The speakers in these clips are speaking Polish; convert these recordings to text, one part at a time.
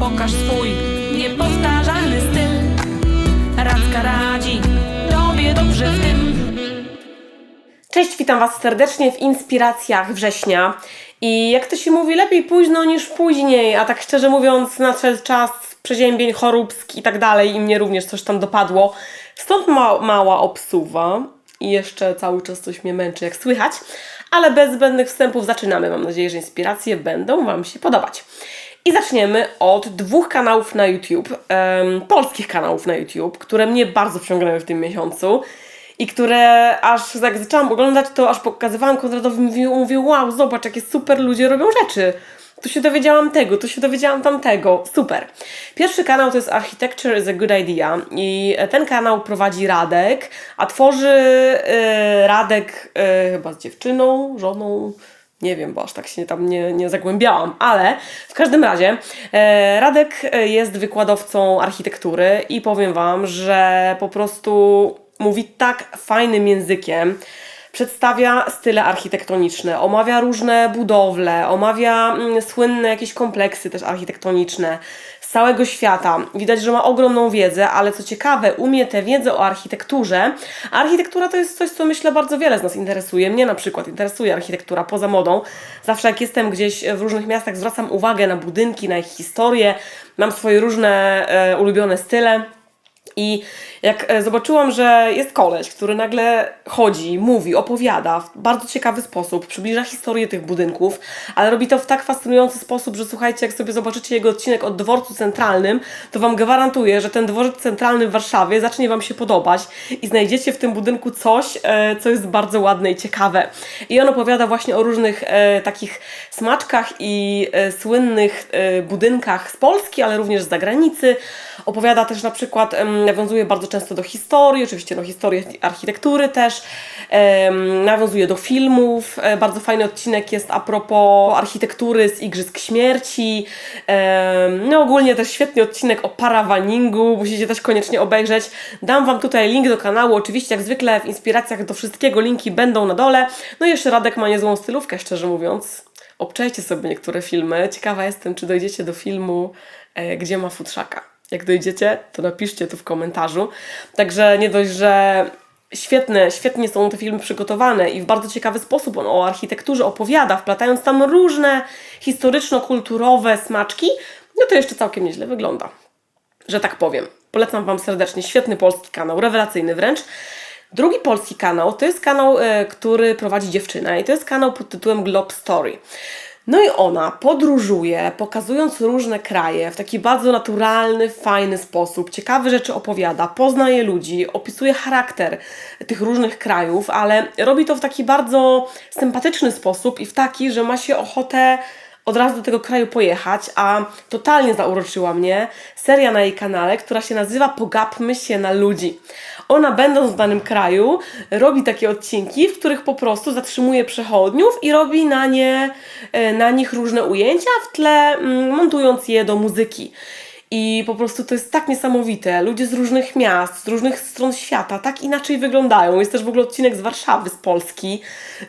Pokaż swój niepowtarzalny styl. Radzka radzi tobie dobrze w tym. Cześć, witam Was serdecznie w inspiracjach września. I jak to się mówi, lepiej późno niż później, a tak szczerze mówiąc, nadszedł czas przeziębień, choróbsk i tak dalej, i mnie również coś tam dopadło. Stąd ma mała obsuwa i jeszcze cały czas coś mnie męczy, jak słychać, ale bez zbędnych wstępów zaczynamy. Mam nadzieję, że inspiracje będą Wam się podobać. I zaczniemy od dwóch kanałów na YouTube, em, polskich kanałów na YouTube, które mnie bardzo wciągnęły w tym miesiącu i które aż jak zaczęłam oglądać, to aż pokazywałam Konradowi, mówię, mówię wow, zobacz, jakie super ludzie robią rzeczy. Tu się dowiedziałam tego, tu się dowiedziałam tamtego. Super. Pierwszy kanał to jest Architecture is a Good Idea i ten kanał prowadzi Radek, a tworzy y, Radek y, chyba z dziewczyną, żoną, nie wiem, bo aż tak się tam nie, nie zagłębiałam, ale w każdym razie e, Radek e, jest wykładowcą architektury i powiem Wam, że po prostu mówi tak fajnym językiem, przedstawia style architektoniczne, omawia różne budowle, omawia mm, słynne jakieś kompleksy też architektoniczne całego świata. Widać, że ma ogromną wiedzę, ale co ciekawe, umie tę wiedzę o architekturze. A architektura to jest coś, co myślę bardzo wiele z nas interesuje. Mnie na przykład interesuje architektura poza modą. Zawsze jak jestem gdzieś w różnych miastach, zwracam uwagę na budynki, na ich historię. Mam swoje różne e, ulubione style. I jak e, zobaczyłam, że jest koleś, który nagle chodzi, mówi, opowiada w bardzo ciekawy sposób, przybliża historię tych budynków, ale robi to w tak fascynujący sposób, że słuchajcie, jak sobie zobaczycie jego odcinek o dworcu centralnym, to Wam gwarantuję, że ten dworzec centralny w Warszawie zacznie Wam się podobać i znajdziecie w tym budynku coś, e, co jest bardzo ładne i ciekawe. I on opowiada właśnie o różnych e, takich smaczkach i słynnych budynkach z Polski, ale również z zagranicy. Opowiada też na przykład, nawiązuje bardzo często do historii, oczywiście no historii architektury też, nawiązuje do filmów. E, bardzo fajny odcinek jest a propos architektury z Igrzysk Śmierci. No ogólnie też świetny odcinek o parawaningu, musicie też koniecznie obejrzeć. Dam Wam tutaj link do kanału, oczywiście jak zwykle w inspiracjach do wszystkiego linki będą na dole. No i jeszcze Radek ma niezłą stylówkę, szczerze mówiąc. Obczajcie sobie niektóre filmy. Ciekawa jestem, czy dojdziecie do filmu, e, gdzie ma futrzaka. Jak dojdziecie, to napiszcie tu w komentarzu. Także nie dość, że świetne, świetnie są te filmy przygotowane i w bardzo ciekawy sposób on o architekturze opowiada, wplatając tam różne historyczno-kulturowe smaczki, no to jeszcze całkiem nieźle wygląda że tak powiem. Polecam Wam serdecznie. Świetny polski kanał, rewelacyjny wręcz. Drugi polski kanał to jest kanał, e, który prowadzi dziewczyna i to jest kanał pod tytułem Globe Story. No i ona podróżuje, pokazując różne kraje w taki bardzo naturalny, fajny sposób. Ciekawe rzeczy opowiada, poznaje ludzi, opisuje charakter tych różnych krajów, ale robi to w taki bardzo sympatyczny sposób i w taki, że ma się ochotę od razu do tego kraju pojechać, a totalnie zauroczyła mnie seria na jej kanale, która się nazywa Pogapmy się na ludzi. Ona będąc w danym kraju robi takie odcinki, w których po prostu zatrzymuje przechodniów i robi na, nie, e, na nich różne ujęcia w tle, mm, montując je do muzyki. I po prostu to jest tak niesamowite. Ludzie z różnych miast, z różnych stron świata tak inaczej wyglądają. Jest też w ogóle odcinek z Warszawy, z Polski,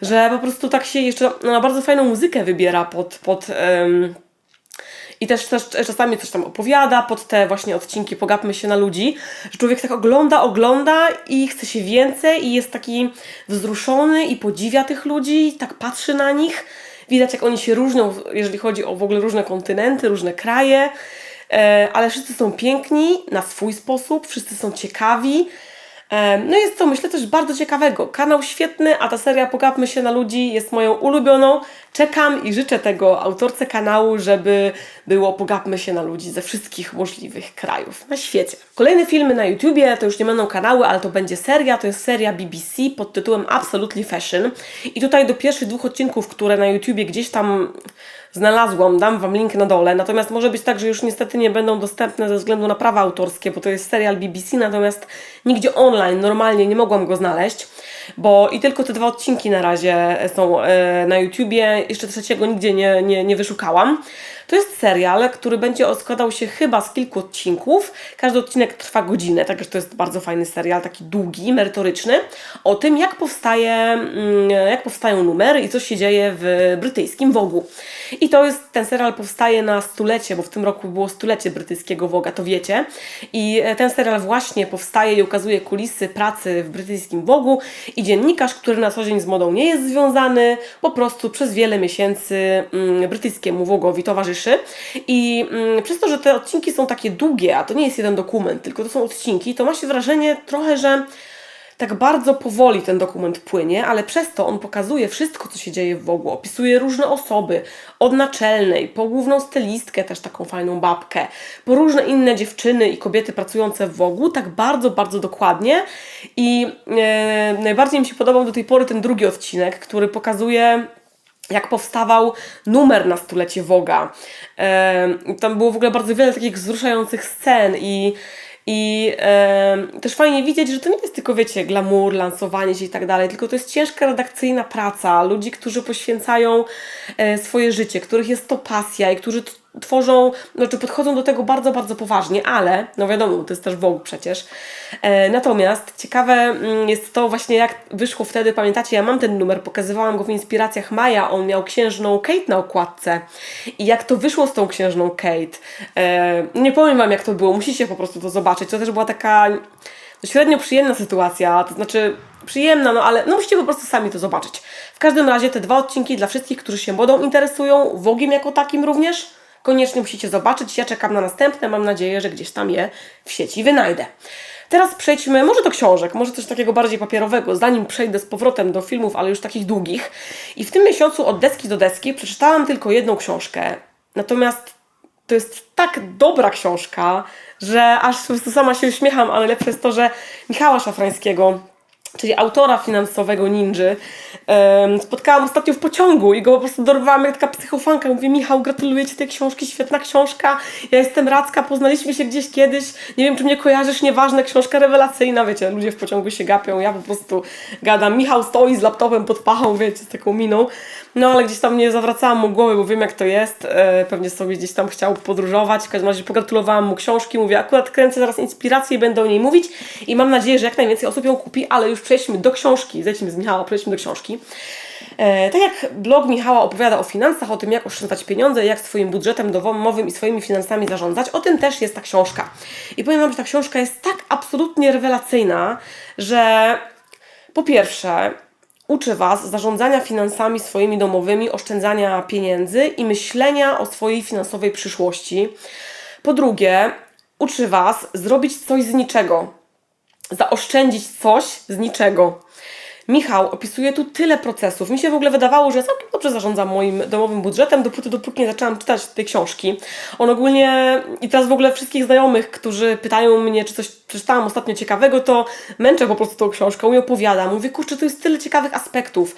że po prostu tak się jeszcze no, bardzo fajną muzykę wybiera pod. pod em, i też, też czasami coś tam opowiada pod te właśnie odcinki Pogapmy się na ludzi, że człowiek tak ogląda, ogląda i chce się więcej i jest taki wzruszony i podziwia tych ludzi, tak patrzy na nich. Widać jak oni się różnią, jeżeli chodzi o w ogóle różne kontynenty, różne kraje. E, ale wszyscy są piękni na swój sposób, wszyscy są ciekawi. E, No jest to, myślę, coś bardzo ciekawego. Kanał świetny, a ta seria Pogapmy się na ludzi jest moją ulubioną. Czekam i życzę tego autorce kanału, żeby było Pogapmy się na ludzi ze wszystkich możliwych krajów na świecie. Kolejne filmy na YouTubie to już nie będą kanały, ale to będzie seria. To jest seria BBC pod tytułem Absolutely Fashion. I tutaj do pierwszych dwóch odcinków, które na YouTubie gdzieś tam znalazłam, dam Wam link na dole. Natomiast może być tak, że już niestety nie będą dostępne ze względu na prawa autorskie, bo to jest serial BBC, natomiast nigdzie online normalnie nie mogłam go znaleźć, bo i tylko te dwa odcinki na razie są e, na YouTubie, jeszcze trzeciego nigdzie nie, nie, nie wyszukałam. To jest serial, który będzie składał się chyba z kilku odcinków. Każdy odcinek trwa godzinę, także to jest bardzo fajny serial, taki długi, merytoryczny, o tym, jak powstaje, mm, jak powstają numery i co się dzieje w brytyjskim Wogu. I to jest, ten serial powstaje na stulecie, bo w tym roku było stulecie brytyjskiego Woga, to wiecie. I e, ten serial właśnie powstaje i ukazuje kulisy pracy w brytyjskim Wogu i dziennikarz, który na co dzień z modą nie jest związany, po prostu przez wiele miesięcy mm, brytyjskiemu Wogowi towarzyszy. I mm, przez to, że te odcinki są takie długie, a to nie jest jeden dokument, tylko to są odcinki, to ma się wrażenie trochę, że tak bardzo powoli ten dokument płynie, ale przez to on pokazuje wszystko, co się dzieje w Wogu. Opisuje różne osoby, od naczelnej, po główną stylistkę, też taką fajną babkę, po różne inne dziewczyny i kobiety pracujące w Wogu, tak bardzo, bardzo dokładnie. I e, najbardziej mi się podobał do tej pory ten drugi odcinek, który pokazuje jak powstawał numer na stulecie Woga. Tam było w ogóle bardzo wiele takich wzruszających scen i i e, też fajnie widzieć, że to nie jest tylko, wiecie, glamour, lansowanie się i tak dalej, tylko to jest ciężka redakcyjna praca ludzi, którzy poświęcają e, swoje życie, których jest to pasja i którzy tworzą, znaczy podchodzą do tego bardzo, bardzo poważnie, ale, no wiadomo, to jest też Vogue przecież. E, natomiast ciekawe mm, jest to właśnie, jak wyszło wtedy, pamiętacie, ja mam ten numer, pokazywałam go w inspiracjach Maja, on miał księżną Kate na okładce i jak to wyszło z tą księżną Kate. E, nie powiem Wam, jak to było, musicie po prostu to zobaczyć. To też była taka średnio przyjemna sytuacja, to znaczy przyjemna, no ale no musicie po prostu sami to zobaczyć. W każdym razie te dwa odcinki dla wszystkich, którzy się modą interesują, Wogiem jako takim również, koniecznie musicie zobaczyć. Ja czekam na następne, mam nadzieję, że gdzieś tam je w sieci wynajdę. Teraz przejdźmy może do książek, może coś takiego bardziej papierowego, zanim przejdę z powrotem do filmów, ale już takich długich. I w tym miesiącu od deski do deski przeczytałam tylko jedną książkę. Natomiast to jest tak dobra książka, że aż po prostu sama się uśmiecham, a najlepsze jest to, że Michała Szafrańskiego, czyli autora finansowego Ninży, spotkałam ostatnio w pociągu i go po prostu dorwałam jak taka psychofanka. Mówię, Michał, gratuluję Ci tej książki, świetna książka, ja jestem Radzka, poznaliśmy się gdzieś kiedyś, nie wiem, czy mnie kojarzysz, nieważne, książka rewelacyjna, wiecie, ludzie w pociągu się gapią, ja po prostu gadam, Michał stoi z laptopem pod pachą, wiecie, z taką miną, no ale gdzieś tam nie zawracałam mu głowy, bo wiem jak to jest, e, pewnie sobie gdzieś tam chciał podróżować, w każdym razie pogratulowałam mu książki, mówię, akurat kręcę teraz inspirację i będę o niej mówić i mam nadzieję, że jak najwięcej osób ją kupi, ale już przejdźmy do książki, zejdźmy z Michała, przejdźmy do książki. E, tak jak blog Michała opowiada o finansach, o tym jak oszczędzać pieniądze, jak swoim budżetem domowym i swoimi finansami zarządzać, o tym też jest ta książka. I powiem Wam, że ta książka jest tak absolutnie rewelacyjna, że po pierwsze uczy Was zarządzania finansami swoimi domowymi, oszczędzania pieniędzy i myślenia o swojej finansowej przyszłości. Po drugie, uczy Was zrobić coś z niczego, zaoszczędzić coś z niczego. Michał opisuje tu tyle procesów. Mi się w ogóle wydawało, że całkiem dobrze zarządzam moim domowym budżetem, dopóty, dopóki nie zaczęłam czytać tej książki. On ogólnie, i teraz w ogóle wszystkich znajomych, którzy pytają mnie, czy coś przeczytałam ostatnio ciekawego, to męczę po prostu tą książką i opowiadam. Mówię, kurczę, to jest tyle ciekawych aspektów.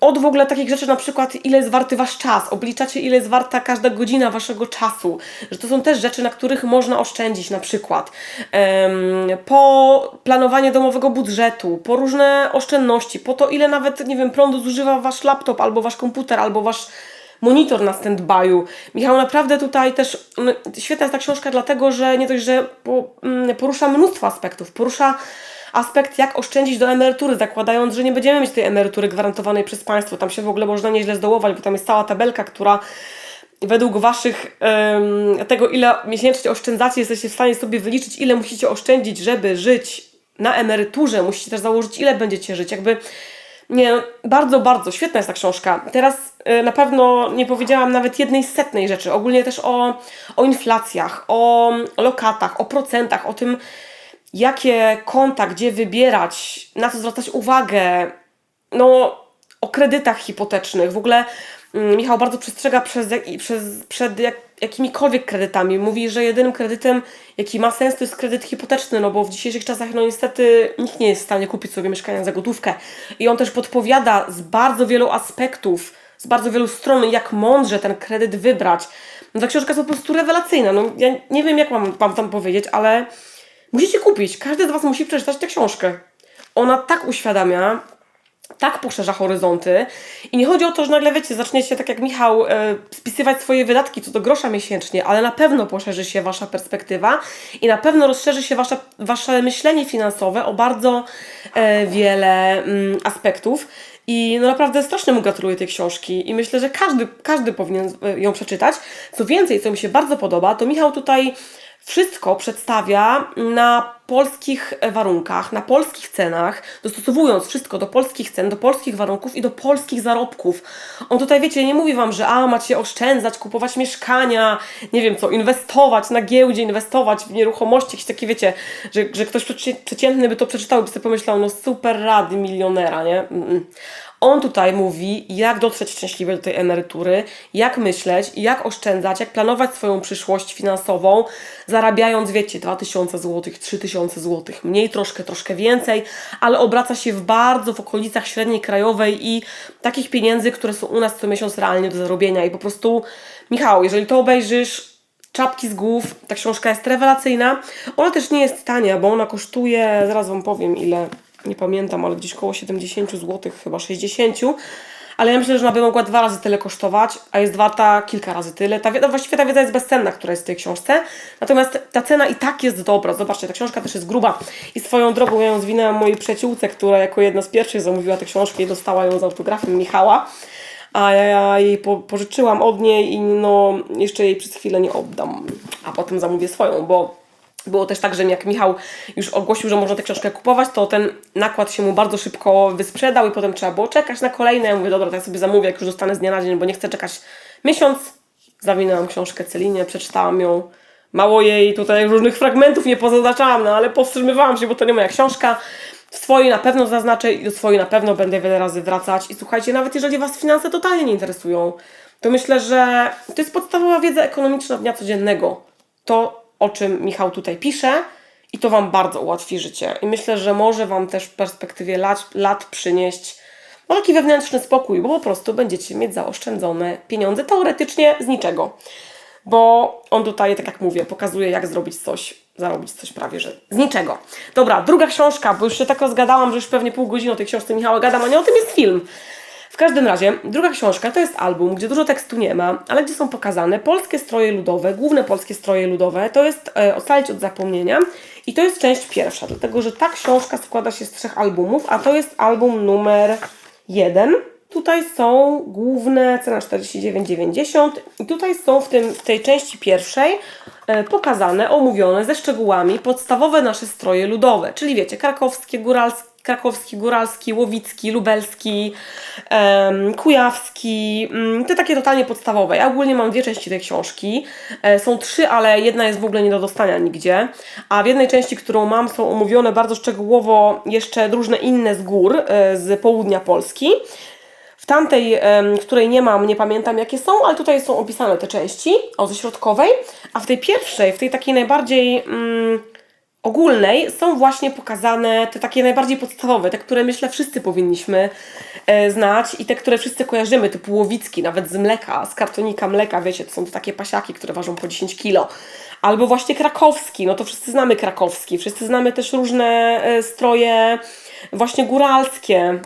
Od w ogóle takich rzeczy, na przykład ile jest warty wasz czas, obliczacie ile jest warta każda godzina waszego czasu, że to są też rzeczy, na których można oszczędzić na przykład. Po planowanie domowego budżetu, po różne oszczędności, po to ile nawet, nie wiem, prądu zużywa wasz laptop, albo wasz komputer, albo wasz monitor na stand-by'u. Michał naprawdę tutaj też, mm, świetna jest ta książka dlatego, że nie dość, że mm, porusza mnóstwo aspektów, porusza aspekt, jak oszczędzić do emerytury, zakładając, że nie będziemy mieć tej emerytury gwarantowanej przez państwo. Tam się w ogóle można nieźle zdołować, bo tam jest cała tabelka, która według waszych tego, ile miesięcznie oszczędzacie, jesteście w stanie sobie wyliczyć, ile musicie oszczędzić, żeby żyć na emeryturze. Musicie też założyć, ile będziecie żyć. Jakby nie, bardzo, bardzo świetna jest ta książka. Teraz y, na pewno nie powiedziałam nawet jednej setnej rzeczy. Ogólnie też o, o inflacjach, o lokatach, o procentach, o tym, jakie konta, gdzie wybierać, na co zwracać uwagę, no o kredytach hipotecznych. W ogóle mm, Michał bardzo przestrzega przez, przez, przed jak, jakimikolwiek kredytami. Mówi, że jedynym kredytem, jaki ma sens, to jest kredyt hipoteczny, no bo w dzisiejszych czasach, no niestety, nikt nie jest w stanie kupić sobie mieszkania za gotówkę. I on też podpowiada z bardzo wielu aspektów, z bardzo wielu stron, jak mądrze ten kredyt wybrać. No ta książka jest po prostu rewelacyjna. No ja nie wiem, jak mam wam tam powiedzieć, ale musicie kupić. Każdy z was musi przeczytać tę książkę. Ona tak uświadamia, tak poszerza horyzonty. I nie chodzi o to, że nagle wiecie, zaczniecie tak jak Michał e, spisywać swoje wydatki co do grosza miesięcznie, ale na pewno poszerzy się wasza perspektywa i na pewno rozszerzy się wasze, wasze myślenie finansowe o bardzo e, wiele mm, aspektów. I no naprawdę strasznie mu gratuluję tej książki i myślę, że każdy, każdy powinien e, ją przeczytać. Co więcej, co mi się bardzo podoba, to Michał tutaj wszystko przedstawia na polskich warunkach, na polskich cenach, dostosowując wszystko do polskich cen, do polskich warunków i do polskich zarobków. On tutaj, wiecie, nie mówi Wam, że a, macie oszczędzać, kupować mieszkania, nie wiem co, inwestować na giełdzie, inwestować w nieruchomości, jakieś takie, wiecie, że, że ktoś przeci- przeciętny by to przeczytał i by sobie pomyślał, no super rady milionera, nie? Mm-mm. On tutaj mówi, jak dotrzeć szczęśliwie do tej emerytury, jak myśleć, jak oszczędzać, jak planować swoją przyszłość finansową, zarabiając, wiecie, 2000 zł, 3000 zł, mniej troszkę, troszkę więcej, ale obraca się w bardzo w okolicach średniej krajowej i takich pieniędzy, które są u nas co miesiąc realnie do zarobienia. I po prostu, Michał, jeżeli to obejrzysz, czapki z głów, ta książka jest rewelacyjna. Ona też nie jest tania, bo ona kosztuje, zaraz Wam powiem ile, nie pamiętam, ale gdzieś koło 70 zł, chyba 60. Ale ja myślę, że ona by mogła dwa razy tyle kosztować, a jest warta kilka razy tyle. Ta, wiedza- właściwie ta wiedza jest bezcenna, która jest w tej książce. Natomiast ta cena i tak jest dobra. Zobaczcie, ta książka też jest gruba. I swoją drogą ja ją zwinęłam mojej przyjaciółce, która jako jedna z pierwszych zamówiła tę książkę i dostała ją z autografem Michała. A ja jej po, pożyczyłam od niej i no jeszcze jej przez chwilę nie oddam. A potem zamówię swoją, bo było też tak, że jak Michał już ogłosił, że można tę książkę kupować, to ten nakład się mu bardzo szybko wysprzedał i potem trzeba było czekać na kolejne. Ja mówię, dobra, ja sobie zamówię, jak już dostanę z dnia na dzień, bo nie chcę czekać miesiąc. Zawinęłam książkę Celinie, przeczytałam ją. Mało jej tutaj różnych fragmentów nie pozaznaczałam, no ale powstrzymywałam się, bo to nie moja książka. Swojej na pewno zaznaczę i do swojej na pewno będę wiele razy wracać. I słuchajcie, nawet jeżeli Was finanse totalnie nie interesują, to myślę, że to jest podstawowa wiedza ekonomiczna dnia codziennego. To, o czym Michał tutaj pisze, i to Wam bardzo ułatwi życie. I myślę, że może Wam też w perspektywie lat, lat przynieść taki wewnętrzny spokój, bo po prostu będziecie mieć zaoszczędzone pieniądze teoretycznie z niczego. Bo on tutaj, tak jak mówię, pokazuje, jak zrobić coś, zarobić coś prawie, że z niczego. Dobra, druga książka, bo już się tak rozgadałam, że już pewnie pół godziny o tej książce Michała gadam, a nie o tym jest film. Każdym razie, druga książka to jest album, gdzie dużo tekstu nie ma, ale gdzie są pokazane polskie stroje ludowe, główne polskie stroje ludowe. To jest e, Ocalić od zapomnienia i to jest część pierwsza, dlatego że ta książka składa się z trzech albumów, a to jest album numer jeden. Tutaj są główne, cena 49,90 i tutaj są w, tym, w tej części pierwszej e, pokazane, omówione ze szczegółami podstawowe nasze stroje ludowe, czyli wiecie, krakowskie, góralskie, krakowski, góralski, łowicki, lubelski, kujawski, mm, te takie totalnie podstawowe. Ja ogólnie mam dwie części tej książki. E, są trzy, ale jedna jest w ogóle nie do dostania nigdzie. A w jednej części, którą mam, są omówione bardzo szczegółowo jeszcze różne inne z gór, e, z południa Polski. W tamtej, której nie mam, nie pamiętam jakie są, ale tutaj są opisane te części, o środkowej, a w tej pierwszej, w tej takiej najbardziej mm, ogólnej są właśnie pokazane te takie najbardziej podstawowe, te, które myślę wszyscy powinniśmy e, znać i te, które wszyscy kojarzymy, typu łowicki, nawet z mleka, z kartonika mleka, wiecie, to są to takie pasiaki, które ważą po 10 kilo. Albo właśnie krakowski, no to wszyscy znamy krakowski, wszyscy znamy też różne e, stroje właśnie góralskie,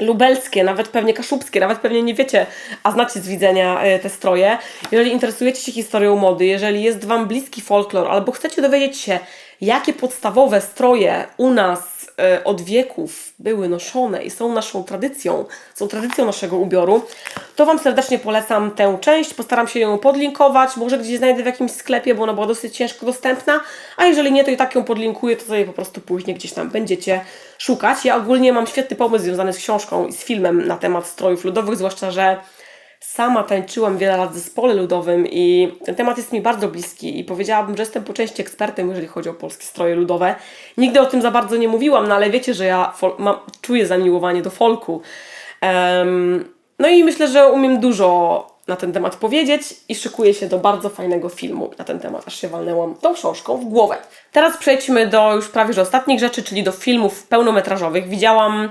lubelskie, nawet pewnie kaszubskie, nawet pewnie nie wiecie, a znacie z widzenia e, te stroje. Jeżeli interesujecie się historią mody, jeżeli jest Wam bliski folklor, albo chcecie dowiedzieć się, jakie podstawowe stroje u nas e, od wieków były noszone i są naszą tradycją, są tradycją naszego ubioru, to Wam serdecznie polecam tę część. Postaram się ją podlinkować, może gdzieś znajdę w jakimś sklepie, bo ona była dosyć ciężko dostępna, a jeżeli nie, to i tak ją podlinkuję, to sobie po prostu później gdzieś tam będziecie szukać. Ja ogólnie mam świetny pomysł związany z książką i z filmem na temat strojów ludowych, zwłaszcza, że sama tańczyłam wiele lat w zespole ludowym i ten temat jest mi bardzo bliski i powiedziałabym, że jestem po części ekspertem, jeżeli chodzi o polskie stroje ludowe. Nigdy o tym za bardzo nie mówiłam, no ale wiecie, że ja czuję zamiłowanie do folku. Em, no i myślę, że umiem dużo na ten temat powiedzieć i szykuję się do bardzo fajnego filmu na ten temat, aż się walnęłam tą książką w głowę. Teraz przejdźmy do już prawie że ostatnich rzeczy, czyli do filmów pełnometrażowych. Widziałam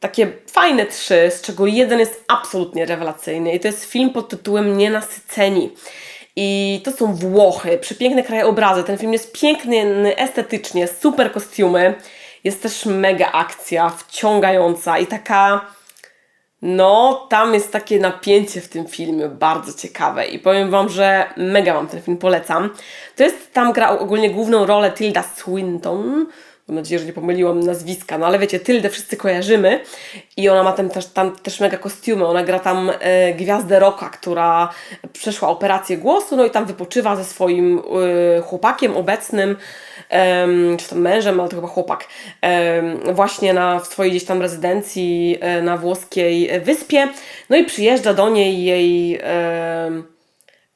takie fajne trzy, z czego jeden jest absolutnie rewelacyjny i to jest film pod tytułem Nienasyceni. I to są Włochy, przepiękne krajobrazy. Ten film jest piękny estetycznie, super kostiumy. Jest też mega akcja, wciągająca i taka. No, tam jest takie napięcie w tym filmie, bardzo ciekawe i powiem Wam, że mega Wam ten film polecam. To jest, tam gra ogólnie główną rolę Tilda Swinton, mam nadzieję, że nie pomyliłam nazwiska, no ale wiecie, Tildę wszyscy kojarzymy i ona ma tam też, tam też mega kostiumy, ona gra tam e, gwiazdę rocka, która przeszła operację głosu, no i tam wypoczywa ze swoim e, chłopakiem obecnym, em, czy tam mężem, ale to chyba chłopak, em, właśnie na, w swojej gdzieś tam rezydencji e, na włoskiej wyspie, no i przyjeżdża do niej jej... em,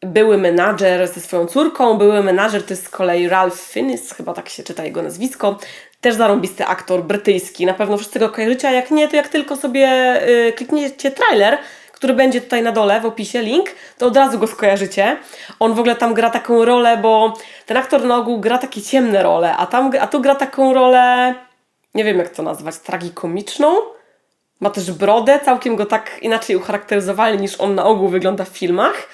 były menadżer ze swoją córką, były menadżer to jest z kolei Ralph Fiennes, chyba tak się czyta jego nazwisko, też zarąbisty aktor brytyjski, na pewno wszyscy go kojarzycie, a jak nie, to jak tylko sobie y, klikniecie trailer, który będzie tutaj na dole w opisie, link, to od razu go skojarzycie. On w ogóle tam gra taką rolę, bo ten aktor na ogół gra takie ciemne role, a, tam, a tu gra taką rolę, nie wiem jak to nazwać, tragikomiczną, ma też brodę, całkiem go tak inaczej ucharakteryzowali niż on na ogół wygląda w filmach.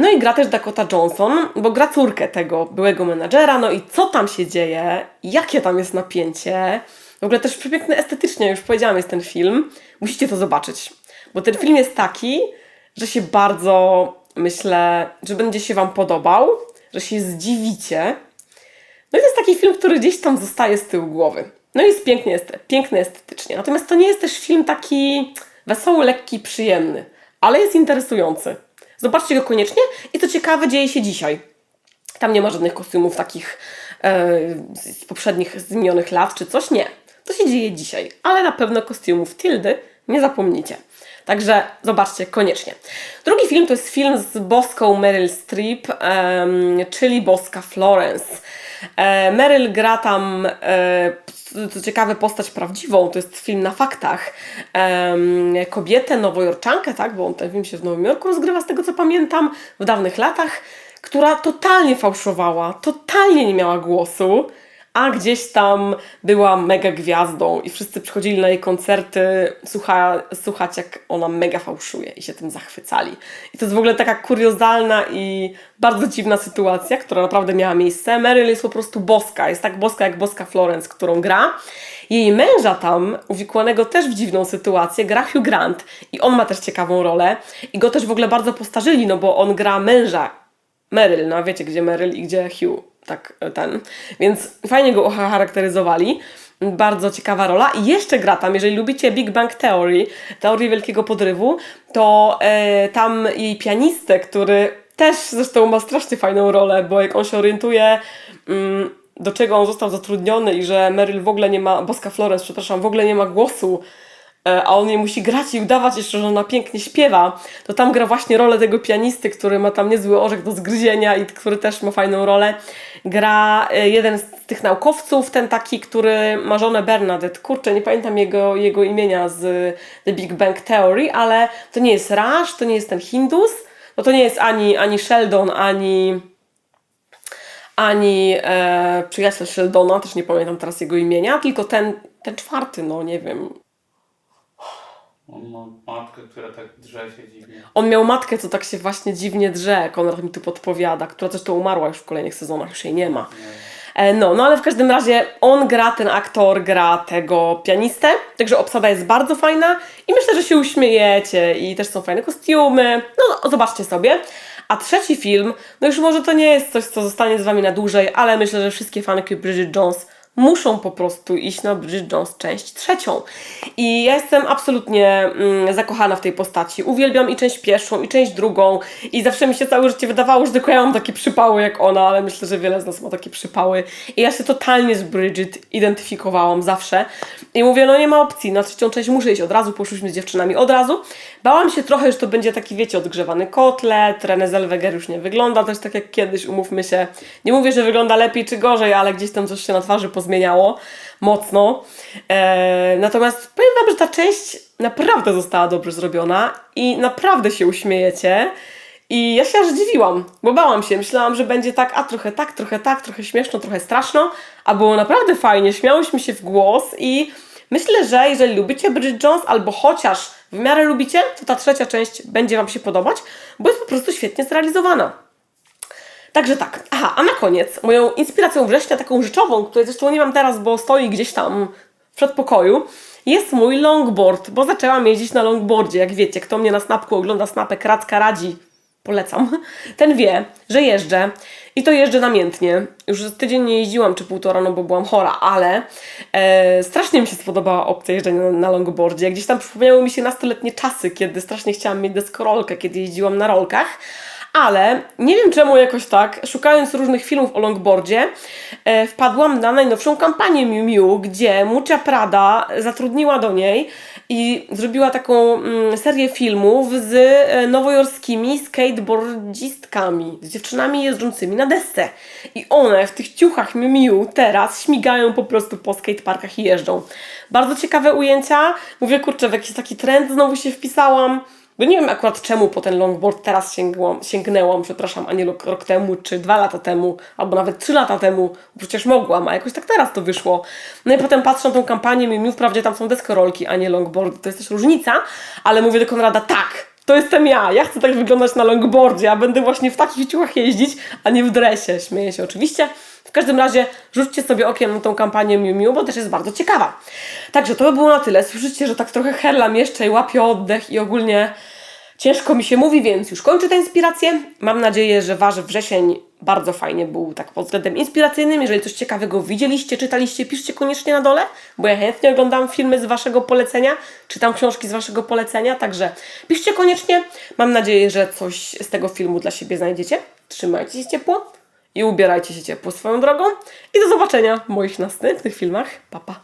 No i gra też Dakota Johnson, bo gra córkę tego byłego menadżera, no i co tam się dzieje, jakie tam jest napięcie. W ogóle też przepiękny estetycznie, już powiedziałam, jest ten film. Musicie to zobaczyć, bo ten film jest taki, że się bardzo, myślę, że będzie się Wam podobał, że się zdziwicie. No i to jest taki film, który gdzieś tam zostaje z tyłu głowy. No i jest pięknie, jest piękny estetycznie. Natomiast to nie jest też film taki wesoły, lekki, przyjemny, ale jest interesujący. Zobaczcie go koniecznie i co ciekawe, dzieje się dzisiaj. Tam nie ma żadnych kostiumów takich e, z poprzednich, z minionych lat czy coś. Nie. To się dzieje dzisiaj, ale na pewno kostiumów Tildy nie zapomnicie. Także zobaczcie koniecznie. Drugi film to jest film z boską Meryl Streep, em, czyli boska Florence. E, Meryl gra tam, e, co ciekawe, postać prawdziwą, to jest film na faktach. Em, kobietę, nowojorczankę, tak, bo on ten film się w Nowym Jorku rozgrywa, z tego co pamiętam, w dawnych latach, która totalnie fałszowała, totalnie nie miała głosu, a gdzieś tam była mega gwiazdą i wszyscy przychodzili na jej koncerty słucha, słuchać, jak ona mega fałszuje i się tym zachwycali. I to jest w ogóle taka kuriozalna i bardzo dziwna sytuacja, która naprawdę miała miejsce. Meryl jest po prostu boska, jest tak boska jak boska Florence, którą gra. Jej męża tam, uwikłanego też w dziwną sytuację, gra Hugh Grant i on ma też ciekawą rolę i go też w ogóle bardzo postarzyli, no bo on gra męża Meryl, no wiecie gdzie Meryl i gdzie Hugh, tak ten. Więc fajnie go charakteryzowali. Bardzo ciekawa rola. I jeszcze gra tam, jeżeli lubicie Big Bang Theory, teorię wielkiego podrywu, to e, tam jej pianistę, który też zresztą ma strasznie fajną rolę, bo jak on się orientuje, mm, do czego on został zatrudniony i że Meryl w ogóle nie ma, Boska Florence, przepraszam, w ogóle nie ma głosu, a on jej musi grać i udawać jeszcze, że ona pięknie śpiewa, to tam gra właśnie rolę tego pianisty, który ma tam niezły orzech do zgryzienia i który też ma fajną rolę. Gra e, jeden z tych naukowców, ten taki, który ma żonę Bernadette. Kurczę, nie pamiętam jego, jego imienia z The Big Bang Theory, ale to nie jest Raj, to nie jest ten Hindus, no to nie jest ani, ani Sheldon, ani ani e, przyjaciel Sheldona, też nie pamiętam teraz jego imienia, tylko ten, ten czwarty, no nie wiem, On ma matkę, która tak drze się dziwnie. On miał matkę, co tak się właśnie dziwnie drze, Konrad mi tu podpowiada, która zresztą umarła już w kolejnych sezonach, już jej nie ma. E, No, no ale w każdym razie on gra, ten aktor gra tego pianistę, także obsada jest bardzo fajna i myślę, że się uśmiejecie i też są fajne kostiumy, no, no zobaczcie sobie. A trzeci film, no już może to nie jest coś, co zostanie z Wami na dłużej, ale myślę, że wszystkie fanki Bridget Jones muszą po prostu iść na Bridget Jones część trzecią. I ja jestem absolutnie mm, zakochana w tej postaci. Uwielbiam i część pierwszą, i część drugą. I zawsze mi się całe życie wydawało, że tylko ja mam takie przypały jak ona, ale myślę, że wiele z nas ma takie przypały. I ja się totalnie z Bridget identyfikowałam zawsze. I mówię, no nie ma opcji, na trzecią część muszę iść od razu, poszłyśmy z dziewczynami od razu. Bałam się trochę, że to będzie taki, wiecie, odgrzewany kotlet, Renée Zellweger już nie wygląda też tak jak kiedyś, umówmy się. Nie mówię, że wygląda lepiej czy gorzej, ale gdzieś tam coś się na twarzy pozmieniało mocno. E, natomiast powiem Wam, że ta część naprawdę została dobrze zrobiona i naprawdę się uśmiejecie. I ja się aż dziwiłam, bo bałam się. Myślałam, że będzie tak, a trochę tak, trochę tak, trochę śmieszno, trochę straszno, a było naprawdę fajnie. Śmiałyśmy się w głos i myślę, że jeżeli lubicie Bridget Jones albo chociaż w miarę lubicie, to ta trzecia część będzie Wam się podobać, bo jest po prostu świetnie zrealizowana. Także tak. Aha, a na koniec moją inspiracją września, taką rzeczową, której zresztą nie mam teraz, bo stoi gdzieś tam w przedpokoju, jest mój longboard, bo zaczęłam jeździć na longboardzie. Jak wiecie, kto mnie na snapku ogląda snapek Radzka Radzi, polecam, ten wie, że jeżdżę i to jeżdżę namiętnie. Już tydzień nie jeździłam, czy półtora, no bo byłam chora, ale e, strasznie mi się spodobała opcja jeżdżenia na, na longboardzie. Gdzieś tam przypomniały mi się nastoletnie czasy, kiedy strasznie chciałam mieć deskorolkę, kiedy jeździłam na rolkach. Ale nie wiem czemu jakoś tak, szukając różnych filmów o longboardzie, e, wpadłam na najnowszą kampanię Miu Miu, gdzie Mucia Prada zatrudniła do niej i zrobiła taką mm, serię filmów z e, nowojorskimi skateboardzistkami, z dziewczynami jeżdżącymi na desce. I one w tych ciuchach Miu Miu teraz śmigają po prostu po skateparkach i jeżdżą. Bardzo ciekawe ujęcia. Mówię, kurczę, w jakiś taki trend znowu się wpisałam. Bo nie wiem akurat czemu po ten longboard teraz sięgnęłam, przepraszam, a nie rok, rok temu, czy dwa lata temu, albo nawet trzy lata temu, bo przecież mogłam, a jakoś tak teraz to wyszło. No i potem patrzę na tą kampanię Miu Miu, wprawdzie tam są deskorolki, a nie longboard, to jest też różnica, ale mówię do Konrada, tak, to jestem ja, ja chcę tak wyglądać na longboardzie, ja będę właśnie w takich ciuchach jeździć, a nie w dresie, śmieję się oczywiście. W każdym razie rzućcie sobie okiem na tą kampanię Miu Miu, bo też jest bardzo ciekawa. Także to by było na tyle. Słyszycie, że tak trochę herlam jeszcze i łapię oddech i ogólnie ciężko mi się mówi, więc już kończę tę inspirację. Mam nadzieję, że Wasz wrzesień bardzo fajnie był tak pod względem inspiracyjnym. Jeżeli coś ciekawego widzieliście, czytaliście, piszcie koniecznie na dole, bo ja chętnie oglądam filmy z Waszego polecenia, czytam książki z Waszego polecenia, także piszcie koniecznie. Mam nadzieję, że coś z tego filmu dla siebie znajdziecie. Trzymajcie się ciepło i ubierajcie się ciepło swoją drogą. I do zobaczenia w moich następnych filmach. Pa, pa.